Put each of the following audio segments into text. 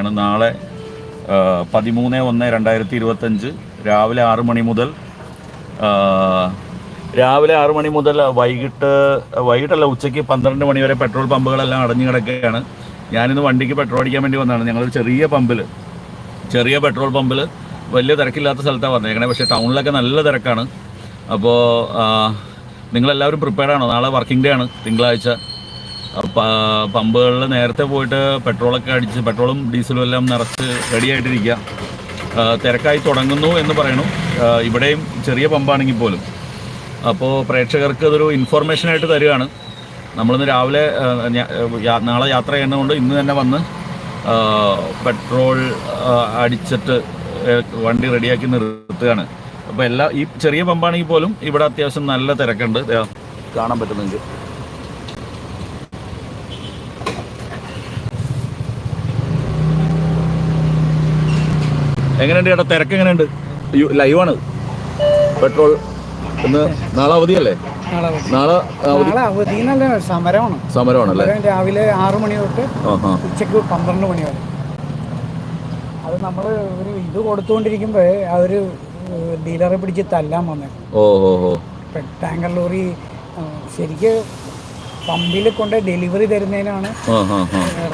ാണ് നാളെ പതിമൂന്ന് ഒന്ന് രണ്ടായിരത്തി ഇരുപത്തഞ്ച് രാവിലെ ആറ് മണി മുതൽ രാവിലെ ആറ് മണി മുതൽ വൈകിട്ട് വൈകിട്ടല്ല ഉച്ചയ്ക്ക് പന്ത്രണ്ട് മണി വരെ പെട്രോൾ പമ്പുകളെല്ലാം അടഞ്ഞു കിടക്കുകയാണ്. ഞാനിന്ന് വണ്ടിക്ക് പെട്രോൾ അടിക്കാൻ വേണ്ടി വന്നതാണ്. ഞങ്ങളൊരു ചെറിയ പമ്പിൽ ചെറിയ പെട്രോൾ പമ്പിൽ വലിയ തിരക്കില്ലാത്ത സ്ഥലത്താണ് വന്നേക്കണേ. പക്ഷേ ടൗണിലൊക്കെ നല്ല തിരക്കാണ്. അപ്പോൾ നിങ്ങളെല്ലാവരും പ്രിപ്പയർഡ് ആണോ നാളെ വർക്കിംഗ് ഡേ ആണ് തിങ്കളാഴ്ച. പമ്പുകളിൽ നേരത്തെ പോയിട്ട് പെട്രോളൊക്കെ അടിച്ച് പെട്രോളും ഡീസലും എല്ലാം നിറച്ച് റെഡി ആയിട്ടിരിക്കുക തിരക്കായി തുടങ്ങുന്നു എന്ന് പറയണു. ഇവിടെയും ചെറിയ പമ്പാണെങ്കിൽ പോലും. അപ്പോൾ പ്രേക്ഷകർക്ക് ഇതൊരു ഇൻഫോർമേഷനായിട്ട് തരികയാണ് നമ്മളിന്ന് രാവിലെ നാളെ യാത്ര ചെയ്യുന്നതുകൊണ്ട് ഇന്ന് തന്നെ വന്ന് പെട്രോൾ അടിച്ചിട്ട് വണ്ടി റെഡിയാക്കി നിർത്തുകയാണ്. അപ്പോൾ എല്ലാ ഈ ചെറിയ പമ്പാണെങ്കിൽ പോലും ഇവിടെ അത്യാവശ്യം നല്ല തിരക്കുണ്ട്. കാണാൻ പറ്റുന്നുണ്ട്. എങ്ങനെയുണ്ട് ചേട്ടാ? തിരക്ക് എങ്ങനെയുണ്ട്? ലൈവാണ്. പെട്രോൾ ഇന്ന് നാളെ അവധിയല്ലേ? നാളെ അവധി. സമരമാണ്. രാവിലെ ആറു മണി തൊട്ട് ഉച്ചയ്ക്ക് പന്ത്രണ്ട് മണി വരെ. അത് നമ്മൾ ഒരു ഇത് കൊടുത്തുകൊണ്ടിരിക്കുമ്പോ അവർ ഡീലറെ പിടിച്ച് തല്ലാൻ വന്നേ. ടാങ്കർ ലോറി ശരിക്ക് പമ്പിൽ കൊണ്ട് ഡെലിവറി തരുന്നതിനാണ്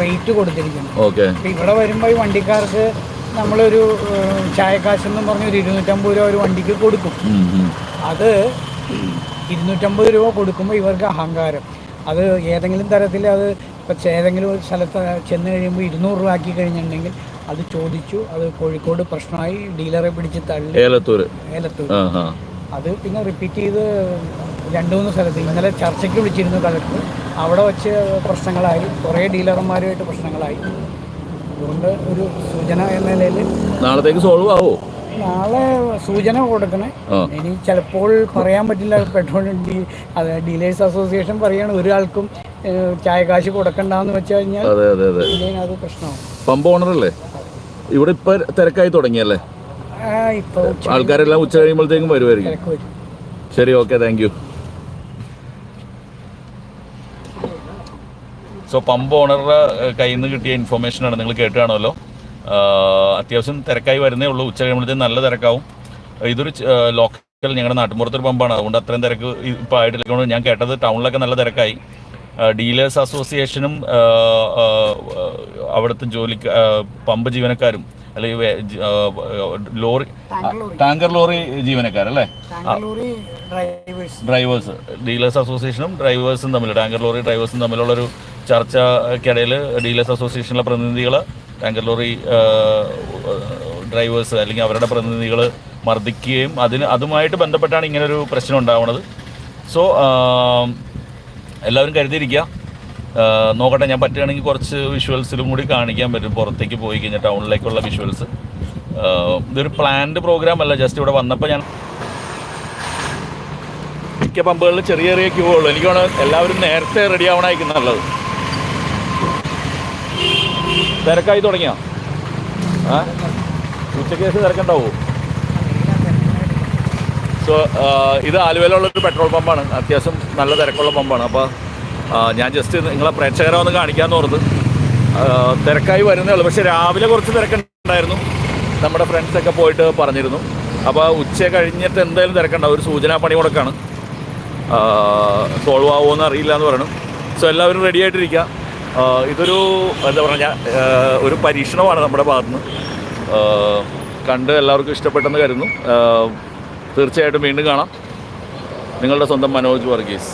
റേറ്റ് കൊടുത്തിരിക്കുന്നത്. ഇവിടെ വരുമ്പോൾ ഈ വണ്ടിക്കാർക്ക് നമ്മളൊരു ചായക്കാശ് എന്ന് പറഞ്ഞ് ഒരു ഇരുന്നൂറ്റമ്പത് രൂപ ഒരു വണ്ടിക്ക് കൊടുക്കും. അത് ഇരുന്നൂറ്റമ്പത് രൂപ കൊടുക്കുമ്പോൾ ഇവർക്ക് അഹങ്കാരം. അത് ഏതെങ്കിലും തരത്തിൽ അത് ഇപ്പം ഏതെങ്കിലും ഒരു സ്ഥലത്ത് ചെന്ന് കഴിയുമ്പോൾ ഇരുന്നൂറ് രൂപ ആക്കി കഴിഞ്ഞിട്ടുണ്ടെങ്കിൽ അത് ചോദിച്ചു അത് കോഴിക്കോട് പ്രശ്നമായി ഡീലറെ പിടിച്ച് തള്ളി. ഏലത്തൂർ ഏലത്തൂർ അത് പിന്നെ റിപ്പീറ്റ് ചെയ്ത് രണ്ട് മൂന്ന് സ്ഥലത്ത്. ഇന്നലെ ചർച്ചയ്ക്ക് വിളിച്ചിരുന്നു കളക്ടർ അവിടെ വച്ച് പ്രശ്നങ്ങളായി. കുറേ ഡീലർമാരുമായിട്ട് പ്രശ്നങ്ങളായി. അതുകൊണ്ട് ഒരു സൂചന എന്ന നിലയിൽ നാളത്തേക്ക് സോൾവ് ആവോ? നാളെ സൂചന കൊടുക്കണേ. ഇനി ചിലപ്പോൾ പറയാൻ പറ്റില്ല പെട്രോൾ ഡീ അത് ഡീലേഴ്സ് അസോസിയേഷൻ പറയാണ് ഒരാൾക്കും ചായ കാശ് കൊടുക്കണ്ടെന്ന് വെച്ച് കഴിഞ്ഞാൽ അതെ പ്രശ്നമാവും. പമ്പ് ഓണറല്ലേ ഇവിടെ ഇപ്പൊ തിരക്കായി തുടങ്ങിയല്ലേ? ആൾക്കാരെല്ലാം ഉച്ച കഴിയുമ്പോഴത്തേക്കും വരുമായിരിക്കും ശരി okay thank you so pump ഓണറുടെ കയ്യിൽ നിന്ന് കിട്ടിയ ഇൻഫർമേഷനാണ് നിങ്ങൾ കേട്ടുകാണല്ലോ അത്യാവശ്യം തിരക്കായി വരുന്നേ ഉള്ളൂ. ഉച്ച കഴിയുമ്പോഴത്തേക്കും നല്ല തിരക്കാവും. ഇതൊരു ലോക്കൽ ഞങ്ങളുടെ നാട്ടുമ്പുറത്തൊരു പമ്പാണ് അതുകൊണ്ട് അത്രയും തിരക്ക് ഇപ്പോൾ ആയിട്ടില്ല ഞാൻ കേട്ടത് ടൗണിലൊക്കെ നല്ല തിരക്കായി. ഡീലേഴ്സ് അസോസിയേഷനും അവിടുത്തെ ജോലി പമ്പ് ജീവനക്കാരും അല്ലെങ്കിൽ ലോറി ടാങ്കർ ലോറി ജീവനക്കാരല്ലേ ഡ്രൈവേഴ്സ് ഡീലേഴ്സ് അസോസിയേഷനും ഡ്രൈവേഴ്സും തമ്മിൽ ടാങ്കർ ലോറി ഡ്രൈവേഴ്സും തമ്മിലുള്ളൊരു ചർച്ചയ്ക്കിടയിൽ ഡീലേഴ്സ് അസോസിയേഷനിലെ പ്രതിനിധികൾ ടാങ്കർ ലോറി ഡ്രൈവേഴ്സ് അല്ലെങ്കിൽ അവരുടെ പ്രതിനിധികൾ മർദ്ദിക്കുകയും അതിന് അതുമായിട്ട് ബന്ധപ്പെട്ടാണ് ഇങ്ങനൊരു പ്രശ്നം ഉണ്ടാവുന്നത് സോ എല്ലാവരും കരുതിയിരിക്കുക. നോക്കട്ടെ ഞാൻ പറ്റുകയാണെങ്കിൽ കുറച്ച് വിഷ്വൽസിലും കൂടി കാണിക്കാൻ പറ്റും. പുറത്തേക്ക് പോയി കഴിഞ്ഞാൽ ടൗണിലേക്കുള്ള വിഷ്വൽസ് ഇതൊരു പ്ലാൻഡ് പ്രോഗ്രാം അല്ല. ജസ്റ്റ് ഇവിടെ വന്നപ്പോൾ ഞാൻ മിക്ക പമ്പുകളിൽ ചെറിയ ചെറിയ ക്യൂ ഉള്ളൂ. എനിക്കാണ് എല്ലാവരും നേരത്തെ റെഡി ആവണമായിരിക്കും നല്ലത്. തിരക്കായി തുടങ്ങിയോ? ആ? ഉച്ചയ്ക്ക് ശേഷം തിരക്കുണ്ടാവോ സോ ഇത് ആലുവയിലുള്ള ഒരു പെട്രോൾ പമ്പാണ്. അത്യാവശ്യം നല്ല തിരക്കുള്ള പമ്പാണ്. അപ്പോൾ ഞാൻ ജസ്റ്റ് നിങ്ങളെ പ്രേക്ഷകരെ ഒന്ന് കാണിക്കാമെന്ന് ഓർത്ത്. തിരക്കായി വരുന്നേ ഉള്ളൂ. പക്ഷേ രാവിലെ കുറച്ച് തിരക്കുണ്ടായിരുന്നു. നമ്മുടെ ഫ്രണ്ട്സൊക്കെ പോയിട്ട് പറഞ്ഞിരുന്നു. അപ്പോൾ ഉച്ച കഴിഞ്ഞിട്ട് എന്തായാലും തിരക്കുണ്ടാവും. ഒരു സൂചനാ പണി കൊടുക്കാണ്. സോൾവ് ആവുമോ എന്ന് അറിയില്ല എന്ന് പറയണം. സോ എല്ലാവരും റെഡി ആയിട്ടിരിക്കുക ഇതൊരു എന്താ പറഞ്ഞാൽ ഒരു പരീക്ഷണമാണ് നമ്മുടെ ഭാഗത്തുനിന്ന്. നിന്ന് കണ്ട് എല്ലാവർക്കും ഇഷ്ടപ്പെട്ടെന്ന് കരുതുന്നു. തീർച്ചയായിട്ടും വീണ്ടും കാണാം. നിങ്ങളുടെ സ്വന്തം മനോജ് വർഗീസ്.